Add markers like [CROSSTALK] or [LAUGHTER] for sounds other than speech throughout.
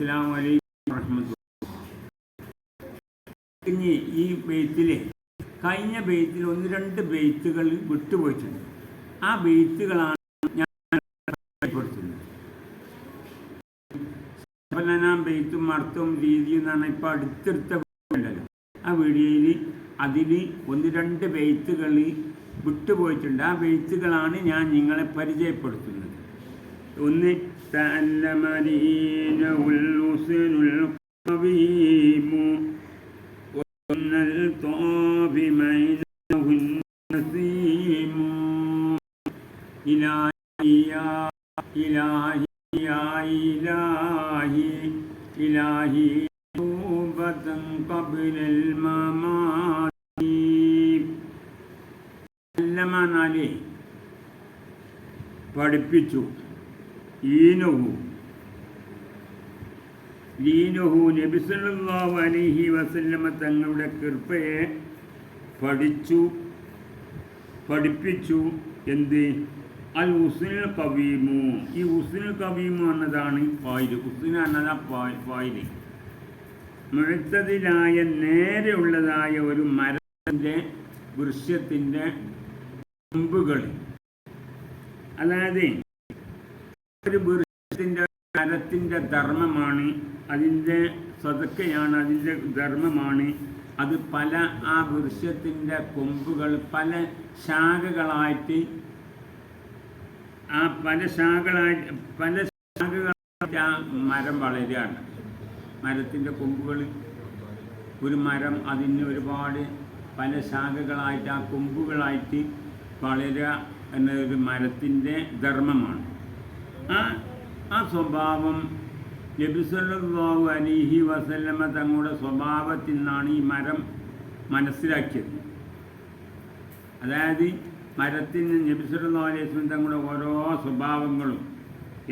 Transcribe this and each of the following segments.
അസ്സാം വലൈക്കും വറഹ്മത്തുള്ളാഹി ഇനി ഈ ബെയ്ത്തിൽ കഴിഞ്ഞ ബെയ്ത്തിൽ ഒന്ന് രണ്ട് ബെയ്ത്തുകൾ വിട്ടുപോയിട്ടുണ്ട്. ആ ബെയ്ത്തുകളാണ് ഞാൻ പരിചയപ്പെടുത്തുന്നത് [UNINTELLIGIBLE] സഫലനാം ബെയ്ത്തും അർത്ഥവും രീതിയും എന്നാണ് ഇപ്പോൾ അടുത്തെടുത്ത ആ വീഡിയോയിൽ അതിൽ ഒന്ന് രണ്ട് ബെയ്ത്തുകൾ വിട്ടുപോയിട്ടുണ്ട്. ആ ബെയ്ത്തുകളാണ് ഞാൻ നിങ്ങളെ പരിചയപ്പെടുത്തുന്നത്. ഒന്ന് തഅല്ലമരീനഹുൽ ഉസ്നുൽ ഖവീമു وأن الطاف بينهن نسيم إلهي يا إلهي يا إلهي إلهي توبة قبل الممات അല്ലമാനാലേ പഠിപ്പിച്ചു ഈനഹു ലീനുഹു നബിസല്ലാഹു അലൈഹി വസല്ലമ തങ്ങളുടെ കൃപയെ പഠിച്ചു പഠിപ്പിച്ചു. എന്ത്? അൽ ഉസ്നുൽ കവീമു. ഈ ഉസ്നുൽ കവീമു എന്നതാണ് പായിൽ ഉസ്ന എന്നതാ പായിൽ മുഴുത്തതിലായ നേരെയുള്ളതായ ഒരു മരത്തിന്റെ വൃക്ഷത്തിന്റെ കൊമ്പുകൾ അതായത് ഒരു വൃക്ഷത്തിന്റെ മരത്തിന്റെ ധർമ്മമാണ്. അതിന്റെ സ്വതക്കയാണ് അതിന്റെ ധർമ്മമാണ്. അത് പല ആ വൃക്ഷത്തിന്റെ കൊമ്പുകൾ പല ശാഖകളായിട്ട് ആ പല ശാഖകളായി പല ശാഖകളായിട്ട് ആ മരം വളരുകയാണ്. മരത്തിന്റെ കൊമ്പുകൾ ഒരു മരം അതിന് ഒരുപാട് പല ശാഖകളായിട്ട് ആ കൊമ്പുകളായിട്ട് വളരുക എന്നൊരു മരത്തിന്റെ ധർമ്മമാണ്. ആ ആ സ്വഭാവം നബിസല്ലാഹു അലിഹി വസല്ലമ്മ തങ്ങളുടെ സ്വഭാവത്തിൽ നിന്നാണ് ഈ മരം മനസ്സിലാക്കിയത്. അതായത് മരത്തിൽ നിന്ന് നബിസല്ലാ അലൈഹി തങ്ങളുടെ ഓരോ സ്വഭാവങ്ങളും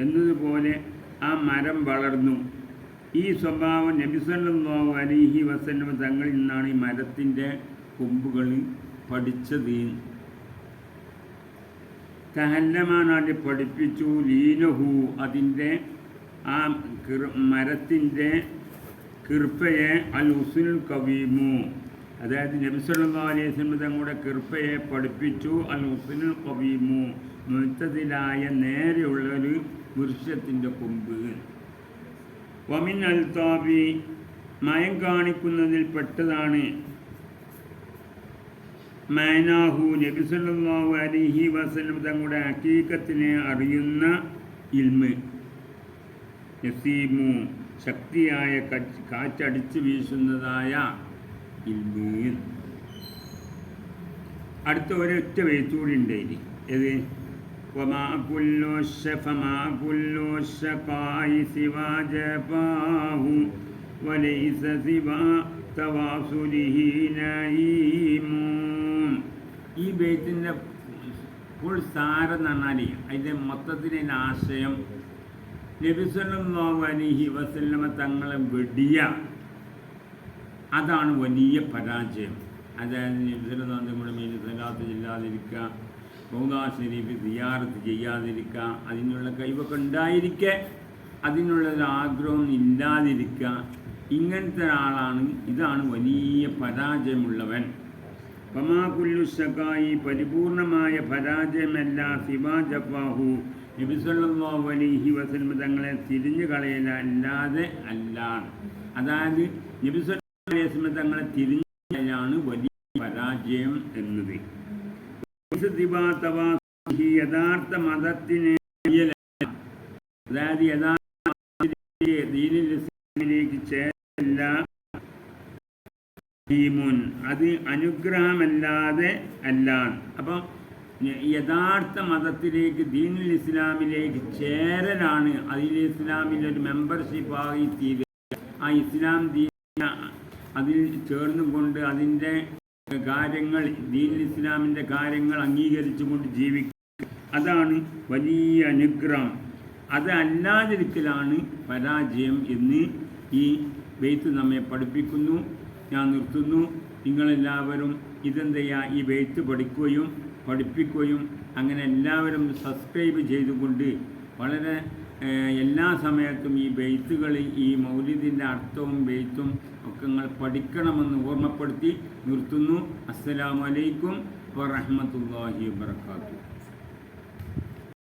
എന്നതുപോലെ ആ മരം വളർന്നു. ഈ സ്വഭാവം നബിസല്ലാഹു അലിഹി വസല്ലമ്മ തങ്ങളിൽ നിന്നാണ് ഈ മരത്തിന്റെ കൊമ്പുകൾ പഠിച്ചത് കഹല്ലമാനാണ്ട് പഠിപ്പിച്ചു ലീനഹു അതിന്റെ ആ മരത്തിന്റെ കിർപ്പയെ അൽ ഉസുൽ കവീമു. അതായത് നബിസല്ലാ അലൈഹി പഠിപ്പിച്ചു. അൽ ഉസുൽ കവീമു. മുത്തതിലായ നേരെയുള്ളൊരു വൃക്ഷത്തിന്റെ കൊമ്പ്. വമിൻ അൽ താബി മയം കാണിക്കുന്നതിൽ പെട്ടതാണ്. മാനാഹു സല്ലല്ലാഹു അലൈഹി വസല്ലം തങ്ങളുടെ ഹഖീഖത്തിനെ അറിയുന്ന ഇൽമ്. നസീമു ശക്തിയായ കാറ്റടിച്ച് വീശുന്നതായ ഇൽമീൻ അടുത്ത ഒരൊറ്റ വെയ്ത്തൂടി ഉണ്ട് ഇനി. ഏത്? തവാസുലിഹി ഈ ബേത്തിന്റെ ഫുൾ സാരം എന്ന് പറഞ്ഞാൽ അതിന്റെ മൊത്തത്തിലെ ആശയം നബിസ്വല്ലാഹു അലിഹി വസല്ലമ തങ്ങളെ വെടിയ. അതാണ് വലിയ പരാജയം. അതായത് നബിസ്വല്ലാന്തങ്ങളുടെ മേൽ സലാത്ത് ചെല്ലാതിരിക്കുക ബൗദാ ഷെരീഫ് സിയാറത്ത് ചെയ്യാതിരിക്കുക അതിനുള്ള കഴിവൊക്കെ ഉണ്ടായിരിക്കെ അതിനുള്ള ആഗ്രഹം ഇല്ലാതിരിക്കുക ഇങ്ങനത്തെ ഒരാളാണ് ഇതാണ് വലിയ പരാജയമുള്ളവൻ. പമാകുല്ലു ശകായി പരിപൂർണമായ പരാജയമല്ല സിവാ ജഫാഹു. നബിസല്ലാഹു അലൈഹി വസൽമ തങ്ങളെ തിരിഞ്ഞു കളയലല്ലാതെ അല്ല. അതായത് നബിസ്വല്ലാസ്മ അലൈഹി തങ്ങളെ തിരിഞ്ഞു കളയാണ് വലിയ പരാജയം എന്നത്. യഥാർത്ഥ മതത്തിനെ അതായത് യഥാർത്ഥ ദീനിലേക്ക് ഹീമുൻ അത് അനുഗ്രഹമല്ലാതെ അല്ല അപ്പം യഥാർത്ഥ മതത്തിലേക്ക് ദീനുൽ ഇസ്ലാമിലേക്ക് ചേരലാണ്. അതിൽ ഇസ്ലാമിന്റെ ഒരു മെമ്പർഷിപ്പായി തീരുക ആ ഇസ്ലാം ദീന അതിൽ ചേർന്നുകൊണ്ട് അതിന്റെ കാര്യങ്ങൾ ദീനുൽ ഇസ്ലാമിന്റെ കാര്യങ്ങൾ അംഗീകരിച്ചുകൊണ്ട് ജീവിക്കുക അതാണ് വലിയ അനുഗ്രഹം. അതല്ലാതിരിക്കലാണ് പരാജയം എന്ന് ഈ ബെയ്ത്ത് നമ്മെ പഠിപ്പിക്കുന്നു ഞാൻ നിർത്തുന്നു. നിങ്ങളെല്ലാവരും ഇതെന്തെയ്യാ? ഈ ബെയ്ത്ത് പഠിക്കുകയും പഠിപ്പിക്കുകയും അങ്ങനെ എല്ലാവരും സബ്സ്ക്രൈബ് ചെയ്തുകൊണ്ട് വളരെ എല്ലാ സമയത്തും ഈ ബെയ്ത്തുകളിൽ ഈ മൗലിദിന്റെ അർത്ഥവും ബെയ്ത്തും ഒക്കെ നിങ്ങൾ പഠിക്കണമെന്ന് ഓർമ്മപ്പെടുത്തി നിർത്തുന്നു. അസ്സലാമലൈക്കും വറഹമത്തല്ലാഹി വാത്തു